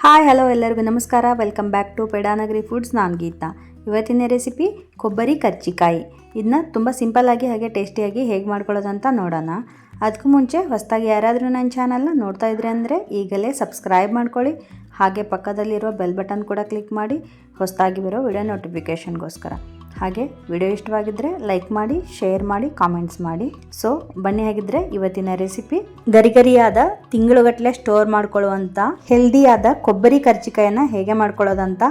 Hi, hello ಎಲ್ಲರಿಗೂ ನಮಸ್ಕಾರ. Welcome back to Pedanagari foods ನಾನು ಗೀತಾ. ಇವತ್ತಿನ ರೆಸಿಪಿ ಕೊಬ್ಬರಿ ಕರ್ಜಿಕಾಯಿ ಇದನ್ನ ತುಂಬ ಸಿಂಪಲ್ಲಾಗಿ ಹಾಗೆ ಟೇಸ್ಟಿಯಾಗಿ ಹೇಗೆ ಮಾಡ್ಕೊಳ್ಳೋದಂತ ನೋಡೋಣ. ಅದಕ್ಕೂ ಮುಂಚೆ ಹೊಸದಾಗಿ ಯಾರಾದರೂ ನನ್ನ ಚಾನಲ್ನ ನೋಡ್ತಾ ಇದ್ರೆ ಅಂದರೆ ಈಗಲೇ ಸಬ್ಸ್ಕ್ರೈಬ್ ಮಾಡ್ಕೊಳ್ಳಿ. ಹಾಗೆ ಪಕ್ಕದಲ್ಲಿರೋ ಬೆಲ್ ಬಟನ್ ಕೂಡ ಕ್ಲಿಕ್ ಮಾಡಿ. ಹೊಸದಾಗಿ ಬರೋ ವಿಡಿಯೋ ನೋಟಿಫಿಕೇಷನ್ಗೋಸ್ಕರ ಹಾಗೆ ವಿಡಿಯೋ ಇಷ್ಟವಾಗಿದ್ದರೆ ಲೈಕ್ ಮಾಡಿ, ಶೇರ್ ಮಾಡಿ ಕಾಮೆಂಟ್ಸ್ ಮಾಡಿ. ಸೊ ಬನ್ನಿ ಹಾಗಿದ್ರೆ ಇವತ್ತಿನ ರೆಸಿಪಿ ಗರಿಗರಿಯಾದ ತಿಂಗಳುಗಟ್ಟಲೆ ಸ್ಟೋರ್ ಮಾಡ್ಕೊಳ್ಳುವಂಥ ಹೆಲ್ದಿಯಾದ ಕೊಬ್ಬರಿ ಕರ್ಚಿಕಾಯನ್ನು ಹೇಗೆ ಮಾಡ್ಕೊಳ್ಳೋದಂತ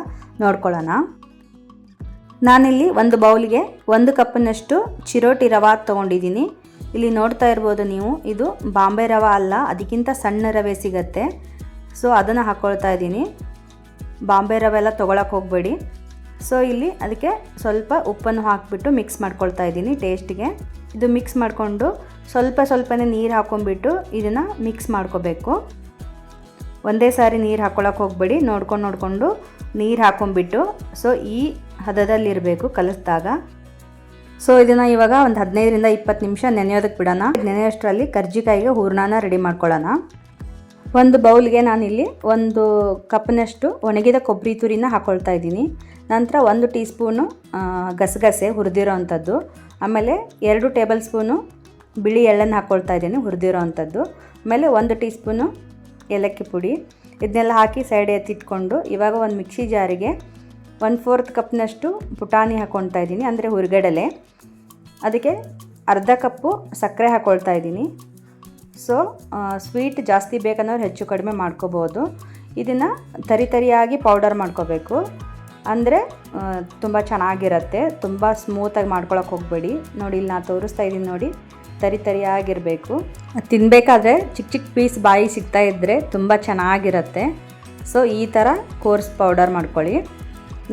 ನೋಡ್ಕೊಳ್ಳೋಣ. ನಾನಿಲ್ಲಿ ಒಂದು ಬೌಲ್ಗೆ ಒಂದು ಕಪ್ನಷ್ಟು ಚಿರೋಟಿ ರವಾ ತೊಗೊಂಡಿದ್ದೀನಿ. ಇಲ್ಲಿ ನೋಡ್ತಾ ಇರ್ಬೋದು ನೀವು, ಇದು ಬಾಂಬೆ ರವಾ ಅಲ್ಲ, ಅದಕ್ಕಿಂತ ಸಣ್ಣ ರವೆ ಸಿಗತ್ತೆ. ಸೊ ಅದನ್ನು ಹಾಕ್ಕೊಳ್ತಾ ಇದ್ದೀನಿ. ಬಾಂಬೆ ರವೆ ಎಲ್ಲ ತೊಗೊಳಕ್ಕೆ ಹೋಗಬೇಡಿ. ಸೊ ಇಲ್ಲಿ ಅದಕ್ಕೆ ಸ್ವಲ್ಪ ಉಪ್ಪನ್ನು ಹಾಕಿಬಿಟ್ಟು ಮಿಕ್ಸ್ ಮಾಡ್ಕೊಳ್ತಾ ಇದ್ದೀನಿ ಟೇಸ್ಟಿಗೆ ಇದು ಮಿಕ್ಸ್ ಮಾಡಿಕೊಂಡು ಸ್ವಲ್ಪ ಸ್ವಲ್ಪನೇ ನೀರು ಹಾಕೊಂಡ್ಬಿಟ್ಟು ಇದನ್ನು ಮಿಕ್ಸ್ ಮಾಡ್ಕೋಬೇಕು. ಒಂದೇ ಸಾರಿ ನೀರು ಹಾಕ್ಕೊಳಕ್ಕೆ ಹೋಗಬೇಡಿ, ನೋಡ್ಕೊಂಡು ನೋಡಿಕೊಂಡು ನೀರು ಹಾಕ್ಕೊಂಬಿಟ್ಟು ಸೊ ಈ ಹದದಲ್ಲಿರಬೇಕು ಕಲಿಸಿದಾಗ. ಸೊ ಇದನ್ನು ಇವಾಗ ಒಂದು ಹದಿನೈದರಿಂದ ಇಪ್ಪತ್ತು ನಿಮಿಷ ನೆನೆಯೋದಕ್ಕೆ ಬಿಡೋಣ. ನೆನೆಯೋಷ್ಟರಲ್ಲಿ ಕರ್ಜಿಕಾಯಿಗೆ ಹೂರ್ಣನ ರೆಡಿ ಮಾಡ್ಕೊಳ್ಳೋಣ. ಒಂದು ಬೌಲ್ಗೆ ನಾನಿಲ್ಲಿ ಒಂದು ಕಪ್ನಷ್ಟು ಒಣಗಿದ ಕೊಬ್ಬರಿ ತುರಿನ ಹಾಕ್ಕೊಳ್ತಾ ಇದ್ದೀನಿ. ನಂತರ ಒಂದು ಟೀ ಸ್ಪೂನು ಗಸಗಸೆ ಹುರಿದಿರೋ ಅಂಥದ್ದು. ಆಮೇಲೆ ಎರಡು ಟೇಬಲ್ ಸ್ಪೂನು ಬಿಳಿ ಎಳ್ಳನ್ನು ಹಾಕ್ಕೊಳ್ತಾ ಇದ್ದೀನಿ ಹುರಿದಿರೋ ಅಂಥದ್ದು. ಆಮೇಲೆ ಒಂದು ಟೀ ಸ್ಪೂನು ಏಲಕ್ಕಿ ಪುಡಿ. ಇದನ್ನೆಲ್ಲ ಹಾಕಿ ಸೈಡ್ ಎತ್ತಿಟ್ಕೊಂಡು ಇವಾಗ ಒಂದು ಮಿಕ್ಸಿ ಜಾರಿಗೆ ಒನ್ ಫೋರ್ತ್ ಕಪ್ನಷ್ಟು ಪುಟಾಣಿ ಹಾಕ್ಕೊಳ್ತಾ ಇದ್ದೀನಿ, ಅಂದರೆ ಹುರ್ಗಡಲೆ. ಅದಕ್ಕೆ ಅರ್ಧ ಕಪ್ಪು ಸಕ್ಕರೆ ಹಾಕ್ಕೊಳ್ತಾ ಇದ್ದೀನಿ. ಸೊ ಸ್ವೀಟ್ ಜಾಸ್ತಿ ಬೇಕನ್ನೋರು ಹೆಚ್ಚು ಕಡಿಮೆ ಮಾಡ್ಕೋಬೋದು. ಇದನ್ನು ತರಿ ತರಿಯಾಗಿ ಪೌಡರ್ ಮಾಡ್ಕೋಬೇಕು. ಅಂದರೆ ತುಂಬ ಚೆನ್ನಾಗಿರುತ್ತೆ. ತುಂಬ ಸ್ಮೂತಾಗಿ ಮಾಡ್ಕೊಳಕ್ಕೆ ಹೋಗಬೇಡಿ. ನೋಡಿ, ಇಲ್ಲಿ ನಾನು ತೋರಿಸ್ತಾ ಇದ್ದೀನಿ ನೋಡಿ. ತರಿ ತರಿಯಾಗಿರಬೇಕು. ತಿನ್ನಬೇಕಾದ್ರೆ ಚಿಕ್ಕ ಚಿಕ್ಕ ಪೀಸ್ ಬಾಯಿ ಸಿಗ್ತಾ ಇದ್ದರೆ ತುಂಬ ಚೆನ್ನಾಗಿರುತ್ತೆ. ಸೊ, ಈ ಥರ ಕೋರ್ಸ್ ಪೌಡರ್ ಮಾಡ್ಕೊಳ್ಳಿ.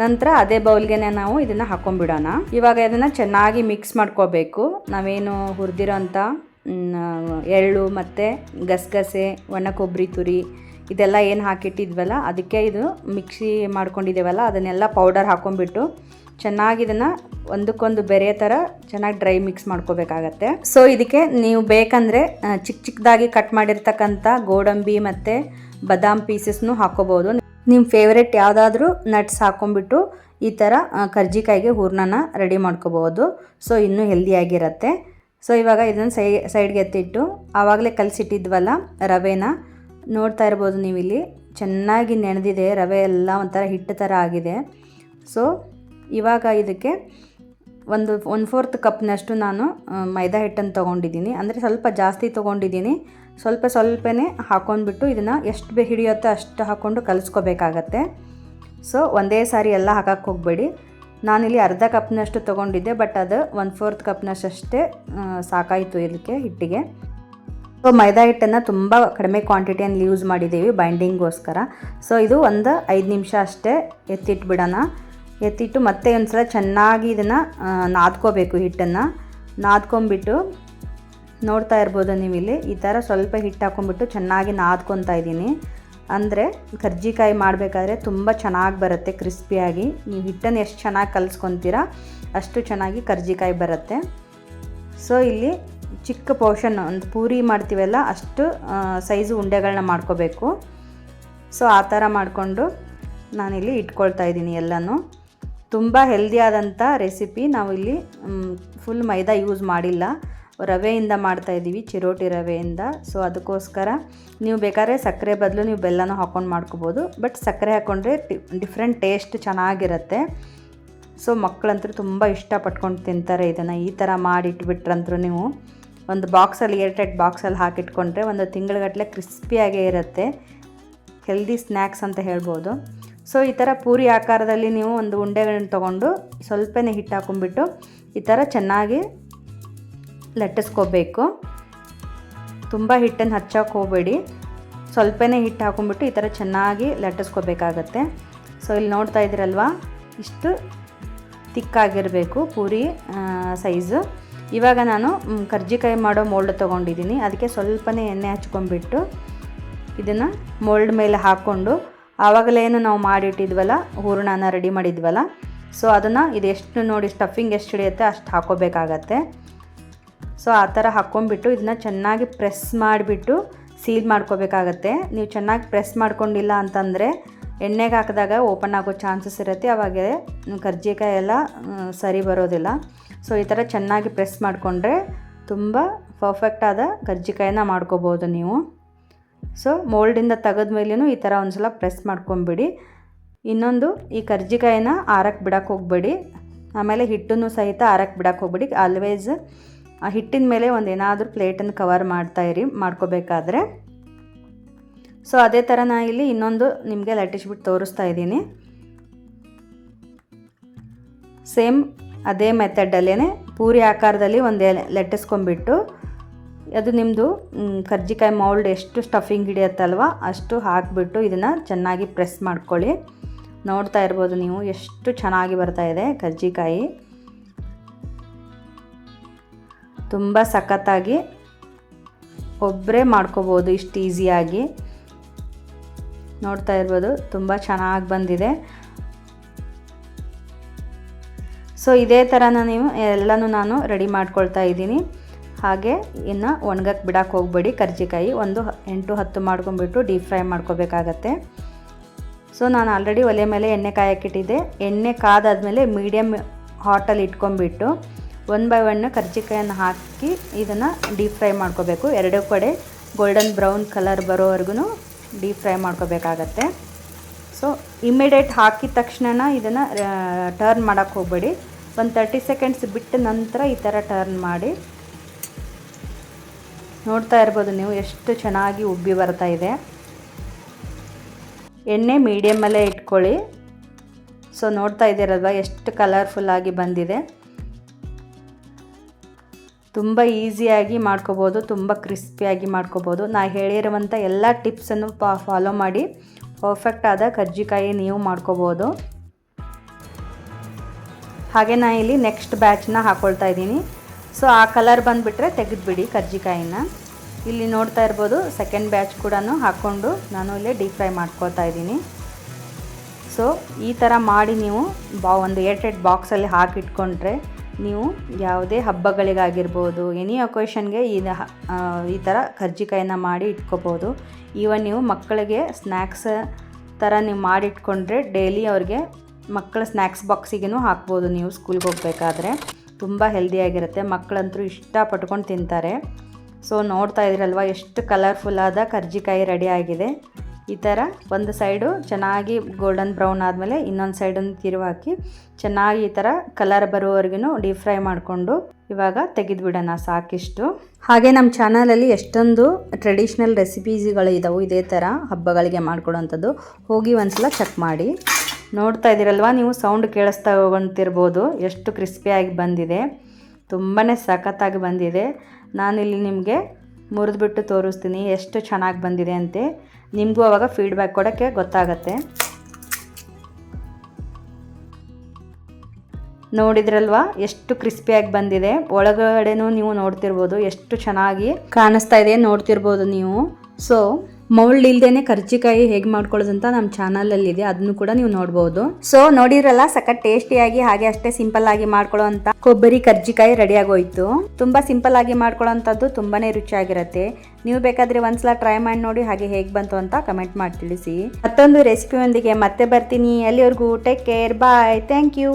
ನಂತರ ಅದೇ ಬೌಲ್ಗೆ ನಾವು ಇದನ್ನು ಹಾಕೊಂಡ್ಬಿಡೋಣ. ಇವಾಗ ಇದನ್ನು ಚೆನ್ನಾಗಿ ಮಿಕ್ಸ್ ಮಾಡ್ಕೋಬೇಕು. ನಾವೇನು ಹುರಿದಿರೋಂಥ ಎಳ್ಳು ಮತ್ತು ಗಸಗಸೆ ಒಣ ಕೊಬ್ಬರಿ ತುರಿ ಇದೆಲ್ಲ ಏನು ಹಾಕಿಟ್ಟಿದ್ವಲ್ಲ, ಅದಕ್ಕೆ ಇದು ಮಿಕ್ಸಿ ಮಾಡ್ಕೊಂಡಿದ್ದೇವಲ್ಲ, ಅದನ್ನೆಲ್ಲ ಪೌಡರ್ ಹಾಕೊಂಡ್ಬಿಟ್ಟು ಚೆನ್ನಾಗಿ ಇದನ್ನು ಒಂದಕ್ಕೊಂದು ಬೆರೆ ಥರ ಚೆನ್ನಾಗಿ ಡ್ರೈ ಮಿಕ್ಸ್ ಮಾಡ್ಕೋಬೇಕಾಗತ್ತೆ. ಸೊ ಇದಕ್ಕೆ ನೀವು ಬೇಕಂದರೆ ಚಿಕ್ಕ ಚಿಕ್ಕದಾಗಿ ಕಟ್ ಮಾಡಿರ್ತಕ್ಕಂಥ ಗೋಡಂಬಿ ಮತ್ತು ಬದಾಮ್ ಪೀಸಸ್ನು ಹಾಕೋಬೋದು. ನಿಮ್ಮ ಫೇವ್ರೆಟ್ ಯಾವುದಾದ್ರೂ ನಟ್ಸ್ ಹಾಕೊಂಡ್ಬಿಟ್ಟು ಈ ಥರ ಕರ್ಜಿಕಾಯಿಗೆ ಹೂರ್ಣನ ರೆಡಿ ಮಾಡ್ಕೋಬೋದು. ಸೊ ಇನ್ನೂ ಹೆಲ್ದಿಯಾಗಿರುತ್ತೆ ಸೊ ಇವಾಗ ಇದನ್ನು ಸೈ, ಸೈಡ್ಗೆ ಎತ್ತಿಟ್ಟು ಆವಾಗಲೇ ಕಲಸಿಟ್ಟಿದ್ವಲ್ಲ ರವೆನ, ನೋಡ್ತಾ ಇರ್ಬೋದು ನೀವು ಇಲ್ಲಿ ಚೆನ್ನಾಗಿ ನೆನೆದಿದೆ ರವೆ ಎಲ್ಲ ಒಂಥರ ಹಿಟ್ಟು ಥರ ಆಗಿದೆ. ಸೊ ಇವಾಗ ಇದಕ್ಕೆ ಒಂದು ಒನ್ ಫೋರ್ತ್ ಕಪ್ನಷ್ಟು ನಾನು ಮೈದಾ ಹಿಟ್ಟನ್ನು ತೊಗೊಂಡಿದ್ದೀನಿ. ಅಂದರೆ ಸ್ವಲ್ಪ ಜಾಸ್ತಿ ತೊಗೊಂಡಿದ್ದೀನಿ. ಸ್ವಲ್ಪ ಸ್ವಲ್ಪನೇ ಹಾಕೊಂಡ್ಬಿಟ್ಟು ಇದನ್ನು ಎಷ್ಟು ಬೇ, ಹಿಡಿಯುತ್ತೋ ಅಷ್ಟು ಹಾಕ್ಕೊಂಡು ಕಲಿಸ್ಕೋಬೇಕಾಗತ್ತೆ. ಸೊ ಒಂದೇ ಸಾರಿ ಎಲ್ಲ ಹಾಕಕ್ಕೆ ಹೋಗಬೇಡಿ. ನಾನಿಲ್ಲಿ ಅರ್ಧ ಕಪ್ನಷ್ಟು ತೊಗೊಂಡಿದ್ದೆ ಬಟ್ ಅದು ಒನ್ ಫೋರ್ತ್ ಕಪ್ನಷ್ಟೇ ಸಾಕಾಯಿತು ಇದಕ್ಕೆ ಹಿಟ್ಟಿಗೆ. ಸೊ ಮೈದಾ ಹಿಟ್ಟನ್ನು ತುಂಬ ಕಡಿಮೆ ಕ್ವಾಂಟಿಟಿಯಲ್ಲಿ ಯೂಸ್ ಮಾಡಿದ್ದೀವಿ ಬೈಂಡಿಂಗ್ಗೋಸ್ಕರ ಸೊ ಇದು ಒಂದು ಐದು ನಿಮಿಷ ಅಷ್ಟೇ ಎತ್ತಿಟ್ಬಿಡೋಣ. ಎತ್ತಿಟ್ಟು ಮತ್ತೆ ಒಂದು ಸಲ ಚೆನ್ನಾಗಿ ಇದನ್ನು ನಾದ್ಕೋಬೇಕು ಹಿಟ್ಟನ್ನು. ನಾದ್ಕೊಂಬಿಟ್ಟು ನೋಡ್ತಾ ಇರ್ಬೋದು ನೀವು ಇಲ್ಲಿ ಈ ಥರ ಸ್ವಲ್ಪ ಹಿಟ್ಟು ಹಾಕ್ಕೊಂಬಿಟ್ಟು ಚೆನ್ನಾಗಿ ನಾದ್ಕೊತಾ ಇದ್ದೀನಿ. ಅಂದರೆ ಕರ್ಜಿಕಾಯಿ ಮಾಡಬೇಕಾದ್ರೆ ತುಂಬ ಚೆನ್ನಾಗಿ ಬರುತ್ತೆ ಕ್ರಿಸ್ಪಿಯಾಗಿ. ನೀವು ಹಿಟ್ಟನ್ನು ಎಷ್ಟು ಚೆನ್ನಾಗಿ ಕಲಿಸ್ಕೊತೀರಾ ಅಷ್ಟು ಚೆನ್ನಾಗಿ ಕರ್ಜಿಕಾಯಿ ಬರುತ್ತೆ. ಸೊ ಇಲ್ಲಿ ಚಿಕ್ಕ ಪೋರ್ಷನ್ ಒಂದು ಪೂರಿ ಮಾಡ್ತೀವಲ್ಲ ಅಷ್ಟು ಸೈಜು ಉಂಡೆಗಳನ್ನ ಮಾಡ್ಕೋಬೇಕು. ಸೊ ಆ ಥರ ಮಾಡಿಕೊಂಡು ನಾನಿಲ್ಲಿ ಇಟ್ಕೊಳ್ತಾ ಇದ್ದೀನಿ ಎಲ್ಲನೂ. ತುಂಬ ಹೆಲ್ದಿಯಾದಂಥ ರೆಸಿಪಿ ನಾವು ಇಲ್ಲಿ ಫುಲ್ ಮೈದಾ ಯೂಸ್ ಮಾಡಿಲ್ಲ. ರವೆಯಿಂದ ಮಾಡ್ತಾಯಿದ್ದೀವಿ ಚಿರೋಟಿ ರವೆಯಿಂದ. ಸೊ ಅದಕ್ಕೋಸ್ಕರ ನೀವು ಬೇಕಾದ್ರೆ ಸಕ್ಕರೆ ಬದಲು ನೀವು ಬೆಲ್ಲನೂ ಹಾಕ್ಕೊಂಡು ಮಾಡ್ಕೋಬೋದು. ಬಟ್ ಸಕ್ಕರೆ ಹಾಕ್ಕೊಂಡ್ರೆ ಡಿಫ್ರೆಂಟ್ ಟೇಸ್ಟ್ ಚೆನ್ನಾಗಿರುತ್ತೆ. ಸೊ ಮಕ್ಕಳಂತೂ ತುಂಬ ಇಷ್ಟಪಟ್ಕೊಂಡು ತಿಂತಾರೆ ಇದನ್ನು. ಈ ಥರ ಮಾಡಿಟ್ಬಿಟ್ರಂತರೂ ನೀವು ಒಂದು ಬಾಕ್ಸಲ್ಲಿ ಏರ್ಟೈಟ್ ಬಾಕ್ಸಲ್ಲಿ ಹಾಕಿಟ್ಕೊಂಡ್ರೆ ಒಂದು ತಿಂಗಳಗಟ್ಟಲೆ ಕ್ರಿಸ್ಪಿಯಾಗೇ ಇರುತ್ತೆ. ಹೆಲ್ದಿ ಸ್ನ್ಯಾಕ್ಸ್ ಅಂತ ಹೇಳ್ಬೋದು. ಸೊ ಈ ಥರ ಪೂರಿ ಆಕಾರದಲ್ಲಿ ನೀವು ಒಂದು ಉಂಡೆಗಳನ್ನ ತೊಗೊಂಡು ಸ್ವಲ್ಪನೇ ಹಿಟ್ಟು ಹಾಕೊಂಡ್ಬಿಟ್ಟು ಈ ಥರ ಚೆನ್ನಾಗಿ ಲಟ್ಟಿಸ್ಕೋಬೇಕು. ತುಂಬ ಹಿಟ್ಟನ್ನು ಹಚ್ಚೋಕೆ ಹೋಗಬೇಡಿ. ಸ್ವಲ್ಪನೇ ಹಿಟ್ಟು ಹಾಕೊಂಡ್ಬಿಟ್ಟು ಈ ಥರ ಚೆನ್ನಾಗಿ ಲಟ್ಟಿಸ್ಕೋಬೇಕಾಗತ್ತೆ. ಸೊ, ಇಲ್ಲಿ ನೋಡ್ತಾ ಇದ್ದೀರಲ್ವಾ? ಇಷ್ಟು ತಿಕ್ಕಾಗಿರಬೇಕು ಪೂರಿ ಸೈಜು. ಇವಾಗ ನಾನು ಕರ್ಜಿಕಾಯಿ ಮಾಡೋ ಮೋಲ್ಡ್ ತೊಗೊಂಡಿದ್ದೀನಿ. ಅದಕ್ಕೆ ಸ್ವಲ್ಪನೇ ಎಣ್ಣೆ ಹಚ್ಕೊಂಡ್ಬಿಟ್ಟು ಇದನ್ನು ಮೋಲ್ಡ್ ಮೇಲೆ ಹಾಕ್ಕೊಂಡು, ಆವಾಗಲೇನು ನಾವು ಮಾಡಿಟ್ಟಿದ್ವಲ್ಲ, ಹೂರಣನ ರೆಡಿ ಮಾಡಿದ್ವಲ್ಲ, ಸೊ ಅದನ್ನು ಇದೆಷ್ಟು ನೋಡಿ ಸ್ಟಫಿಂಗ್ ಎಷ್ಟು ಹಿಡಿಯುತ್ತೆ ಅಷ್ಟು ಹಾಕೋಬೇಕಾಗತ್ತೆ. ಸೊ ಆ ಥರ ಹಾಕ್ಕೊಂಡ್ಬಿಟ್ಟು ಇದನ್ನ ಚೆನ್ನಾಗಿ ಪ್ರೆಸ್ ಮಾಡಿಬಿಟ್ಟು ಸೀಲ್ ಮಾಡ್ಕೋಬೇಕಾಗತ್ತೆ. ನೀವು ಚೆನ್ನಾಗಿ ಪ್ರೆಸ್ ಮಾಡ್ಕೊಂಡಿಲ್ಲ ಅಂತಂದರೆ ಎಣ್ಣೆಗೆ ಹಾಕಿದಾಗ ಓಪನ್ ಆಗೋ ಚಾನ್ಸಸ್ ಇರುತ್ತೆ. ಅವಾಗ ಕರ್ಜಿಕಾಯಿ ಎಲ್ಲ ಸರಿ ಬರೋದಿಲ್ಲ. ಸೊ ಈ ಥರ ಚೆನ್ನಾಗಿ ಪ್ರೆಸ್ ಮಾಡಿಕೊಂಡ್ರೆ ತುಂಬ ಪರ್ಫೆಕ್ಟ್ ಆದ ಕರ್ಜಿಕಾಯಿನ ಮಾಡ್ಕೋಬೋದು ನೀವು. ಸೊ ಮೋಲ್ಡಿಂದ ತೆಗೆದ ಮೇಲೂ ಈ ಥರ ಒಂದ್ಸಲ ಪ್ರೆಸ್ ಮಾಡ್ಕೊಂಬಿಡಿ. ಇನ್ನೊಂದು, ಈ ಕರ್ಜಿಕಾಯನ್ನ ಆರಕ್ಕೆ ಬಿಡಕ್ಕೆ ಹೋಗಬೇಡಿ. ಆಮೇಲೆ ಹಿಟ್ಟನ್ನು ಸಹಿತ ಆರಕ್ಕೆ ಬಿಡಕ್ಕೆ ಹೋಗ್ಬೇಡಿ. ಆಲ್ವೇಸ್ ಆ ಹಿಟ್ಟಿನ ಮೇಲೆ ಒಂದು ಏನಾದರೂ ಪ್ಲೇಟನ್ನು ಕವರ್ ಮಾಡ್ತಾ ಇರಿ, ಮಾಡ್ಕೋಬೇಕಾದ್ರೆ. ಸೊ ಅದೇ ಥರ ನಾ ಇಲ್ಲಿ ಇನ್ನೊಂದು ನಿಮಗೆ ಲಟ್ಟಿಸ್ಬಿಟ್ಟು ತೋರಿಸ್ತಾ ಇದ್ದೀನಿ. ಸೇಮ್ ಅದೇ ಮೆಥಡಲ್ಲೇ ಪೂರಿ ಆಕಾರದಲ್ಲಿ ಒಂದು ಎಲೆ ಲಟ್ಟಿಸ್ಕೊಂಬಿಟ್ಟು ಅದು ನಿಮ್ಮದು ಕರ್ಜಿಕಾಯಿ ಮೌಲ್ಡ್ ಎಷ್ಟು ಸ್ಟಫಿಂಗ್ ಹಿಡಿಯತ್ತಲ್ವ ಅಷ್ಟು ಹಾಕಿಬಿಟ್ಟು ಇದನ್ನು ಚೆನ್ನಾಗಿ ಪ್ರೆಸ್ ಮಾಡ್ಕೊಳ್ಳಿ. ನೋಡ್ತಾ ಇರ್ಬೋದು ನೀವು ಎಷ್ಟು ಚೆನ್ನಾಗಿ ಬರ್ತಾ ಇದೆ ಕರ್ಜಿಕಾಯಿ. ತುಂಬ ಸಖತ್ತಾಗಿ ಒಬ್ಬರೇ ಮಾಡ್ಕೋಬೋದು ಇಷ್ಟು ಈಸಿಯಾಗಿ. ನೋಡ್ತಾ ಇರ್ಬೋದು, ತುಂಬ ಚೆನ್ನಾಗಿ ಬಂದಿದೆ. ಸೊ ಇದೇ ಥರನ ನೀವು ಎಲ್ಲನೂ ನಾನು ರೆಡಿ ಮಾಡ್ಕೊಳ್ತಾ ಇದ್ದೀನಿ. ಹಾಗೆ ಇನ್ನು ಒಣಗಕ್ಕೆ ಬಿಡಕ್ಕೆ ಹೋಗಬೇಡಿ, ಕರ್ಜಿಕಾಯಿ ಒಂದು ಎಂಟು ಹತ್ತು ಮಾಡ್ಕೊಂಬಿಟ್ಟು ಡೀಪ್ ಫ್ರೈ ಮಾಡ್ಕೋಬೇಕಾಗತ್ತೆ. ಸೊ ನಾನು ಆಲ್ರೆಡಿ ಒಲೆ ಮೇಲೆ ಎಣ್ಣೆ ಕಾಯಕ್ಕಿಟ್ಟಿದ್ದೆ ಎಣ್ಣೆ ಕಾದಾದ್ಮೇಲೆ ಮೀಡಿಯಮ್ ಹಾಟಲ್ಲಿ ಇಟ್ಕೊಂಡ್ಬಿಟ್ಟು ಒನ್ ಬೈ ಒನ್ ಕರ್ಜಿಕಾಯನ್ನು ಹಾಕಿ ಇದನ್ನು ಡೀಪ್ ಫ್ರೈ ಮಾಡ್ಕೋಬೇಕು. ಎರಡೂ ಕಡೆ ಗೋಲ್ಡನ್ ಬ್ರೌನ್ ಕಲರ್ ಬರೋವರೆಗೂ ಡೀಪ್ ಫ್ರೈ ಮಾಡ್ಕೋಬೇಕಾಗತ್ತೆ. ಸೊ ಇಮಿಡಿಯೇಟ್ ಹಾಕಿದ ತಕ್ಷಣ ಇದನ್ನು ಟರ್ನ್ ಮಾಡೋಕ್ಕೆ ಹೋಗಬೇಡಿ. ಒಂದು ತರ್ಟಿ ಸೆಕೆಂಡ್ಸ್ ಬಿಟ್ಟ ನಂತರ ಈ ಥರ ಟರ್ನ್ ಮಾಡಿ. ನೋಡ್ತಾ ಇರ್ಬೋದು ನೀವು ಎಷ್ಟು ಚೆನ್ನಾಗಿ ಉಬ್ಬಿ ಬರ್ತಾ ಇದೆ. ಎಣ್ಣೆ ಮೀಡಿಯಮಲ್ಲೇ ಇಟ್ಕೊಳ್ಳಿ. ಸೊ ನೋಡ್ತಾ ಇದ್ದೀರಲ್ವ, ಎಷ್ಟು ಕಲರ್ಫುಲ್ಲಾಗಿ ಬಂದಿದೆ. ತುಂಬ ಈಸಿಯಾಗಿ ಮಾಡ್ಕೋಬೋದು, ತುಂಬ ಕ್ರಿಸ್ಪಿಯಾಗಿ ಮಾಡ್ಕೋಬೋದು. ನಾ ಹೇಳಿರುವಂಥ ಎಲ್ಲ ಟಿಪ್ಸನ್ನು ಪಾ ಫಾಲೋ ಮಾಡಿ. ಪರ್ಫೆಕ್ಟ್ ಆದ ಕಜ್ಜಿಕಾಯಿ ನೀವು ಮಾಡ್ಕೋಬೋದು. ಹಾಗೆ ನಾ ಇಲ್ಲಿ ನೆಕ್ಸ್ಟ್ ಬ್ಯಾಚ್ನ ಹಾಕ್ಕೊಳ್ತಾ ಇದ್ದೀನಿ. ಸೊ, ಆ ಕಲರ್ ಬಂದುಬಿಟ್ರೆ ತೆಗೆದುಬಿಡಿ ಕಜ್ಜಿಕಾಯಿನ ಇಲ್ಲಿ ನೋಡ್ತಾ ಇರ್ಬೋದು ಸೆಕೆಂಡ್ ಬ್ಯಾಚ್ ಕೂಡ ಹಾಕ್ಕೊಂಡು ನಾನು ಇಲ್ಲಿ ಡೀಪ್ ಫ್ರೈ ಮಾಡ್ಕೊಳ್ತಾ ಇದ್ದೀನಿ. ಸೊ, ಈ ಥರ ಮಾಡಿ ನೀವು ಬಾ, ಒಂದು ಏಟ್ ಏಟ್ ಬಾಕ್ಸಲ್ಲಿ ಹಾಕಿಟ್ಕೊಂಡ್ರೆ ನೀವು ಯಾವುದೇ ಹಬ್ಬಗಳಿಗಾಗಿರ್ಬೋದು ಎನಿ ಒಕೇಶನ್ಗೆ ಈ ಈ ಥರ ಕರ್ಜಿಕಾಯಿನ ಮಾಡಿ ಇಟ್ಕೋಬೋದು. ಈವನ್ ನೀವು ಮಕ್ಕಳಿಗೆ ಸ್ನ್ಯಾಕ್ಸ್ ಥರ ನೀವು ಮಾಡಿ ಇಟ್ಕೊಂಡ್ರೆ ಡೈಲಿ ಅವ್ರಿಗೆ ಮಕ್ಕಳ ಸ್ನ್ಯಾಕ್ಸ್ ಬಾಕ್ಸಿಗೂ ಹಾಕ್ಬೋದು ನೀವು ಸ್ಕೂಲ್ಗೆ ಹೋಗಬೇಕಾದ್ರೆ. ತುಂಬ ಹೆಲ್ದಿಯಾಗಿರುತ್ತೆ ಮಕ್ಕಳಂತೂ ಇಷ್ಟಪಟ್ಕೊಂಡು ತಿಂತಾರೆ. ಸೊ ನೋಡ್ತಾ ಇದ್ದೀರಲ್ವ, ಎಷ್ಟು ಕಲರ್ಫುಲ್ಲಾದ ಕರ್ಜಿಕಾಯಿ ರೆಡಿ ಆಗಿದೆ. ಈ ಥರ ಒಂದು ಸೈಡು ಚೆನ್ನಾಗಿ ಗೋಲ್ಡನ್ ಬ್ರೌನ್ ಆದಮೇಲೆ ಇನ್ನೊಂದು ಸೈಡನ್ನು ತಿರುವು ಹಾಕಿ ಚೆನ್ನಾಗಿ ಈ ಥರ ಕಲರ್ ಬರೋವರೆಗೂ ಡೀಪ್ ಫ್ರೈ ಮಾಡಿಕೊಂಡು ಇವಾಗ ತೆಗೆದುಬಿಡೋಣ ಸಾಕಿಷ್ಟು. ಹಾಗೆ ನಮ್ಮ ಚಾನಲಲ್ಲಿ ಎಷ್ಟೊಂದು ಟ್ರೆಡಿಷ್ನಲ್ ರೆಸಿಪೀಸ್ಗಳು ಇದಾವೆ, ಇದೇ ಥರ ಹಬ್ಬಗಳಿಗೆ ಮಾಡ್ಕೊಡೋಂಥದ್ದು ಹೋಗಿ ಒಂದ್ಸಲ ಚೆಕ್ ಮಾಡಿ. ನೋಡ್ತಾ ಇದ್ದೀರಲ್ವ, ನೀವು ಸೌಂಡ್ ಕೇಳಿಸ್ತಾ ಹೋಗಂತಿರ್ಬೋದು, ಎಷ್ಟು ಕ್ರಿಸ್ಪಿಯಾಗಿ ಬಂದಿದೆ ತುಂಬಾ ಸಖತ್ತಾಗಿ ಬಂದಿದೆ. ನಾನಿಲ್ಲಿ ನಿಮಗೆ ಮುರಿದ್ಬಿಟ್ಟು ತೋರಿಸ್ತೀನಿ, ಎಷ್ಟು ಚೆನ್ನಾಗಿ ಬಂದಿದೆ ಅಂತೆ. ನಿಮಗೂ ಅವಾಗ ಫೀಡ್ಬ್ಯಾಕ್ ಕೊಡೋಕ್ಕೆ ಗೊತ್ತಾಗತ್ತೆ. ನೋಡಿದ್ರಲ್ವಾ? ಎಷ್ಟು ಕ್ರಿಸ್ಪಿಯಾಗಿ ಬಂದಿದೆ. ಒಳಗಡೆನೂ ನೀವು ನೋಡ್ತಿರ್ಬೋದು. ಎಷ್ಟು ಚೆನ್ನಾಗಿ ಕಾಣಿಸ್ತಾ ಇದೆ ನೋಡ್ತಿರ್ಬೋದು ನೀವು. ಸೊ ಮೌಲ್ಡ್ ಇಲ್ದೇನೆ ಕರ್ಜಿಕಾಯಿ ಹೇಗೆ ಮಾಡ್ಕೊಳ್ಳೋದಂತ ನಮ್ಮ ಚಾನಲಲ್ಲಿ ಇದೆ ಅದನ್ನು ಕೂಡ ನೀವು ನೋಡ್ಬೋದು. ಸೊ ನೋಡಿರಲ್ಲ, ಸಖತ್ ಟೇಸ್ಟಿಯಾಗಿ ಹಾಗೆ ಅಷ್ಟೇ ಸಿಂಪಲ್ ಆಗಿ ಮಾಡ್ಕೊಳ್ಳೋ ಅಂತ ಕೊಬ್ಬರಿ ಕರ್ಜಿಕಾಯಿ ರೆಡಿ ಆಗೋಯ್ತು. ತುಂಬಾ ಸಿಂಪಲ್ ಆಗಿ ಮಾಡ್ಕೊಳ್ಳೋಂಥದ್ದು ತುಂಬಾನೇ ರುಚಿಯಾಗಿರುತ್ತೆ. ನೀವು ಬೇಕಾದ್ರೆ ಒಂದ್ಸಲ ಟ್ರೈ ಮಾಡಿ ನೋಡಿ ಹಾಗೆ ಹೇಗೆ ಬಂತು ಅಂತ ಕಮೆಂಟ್ ಮಾಡಿ ತಿಳಿಸಿ. ಮತ್ತೊಂದು ರೆಸಿಪಿಯೊಂದಿಗೆ ಮತ್ತೆ ಬರ್ತೀನಿ. ಅಲ್ಲಿವರೆಗೂ take care bye thank you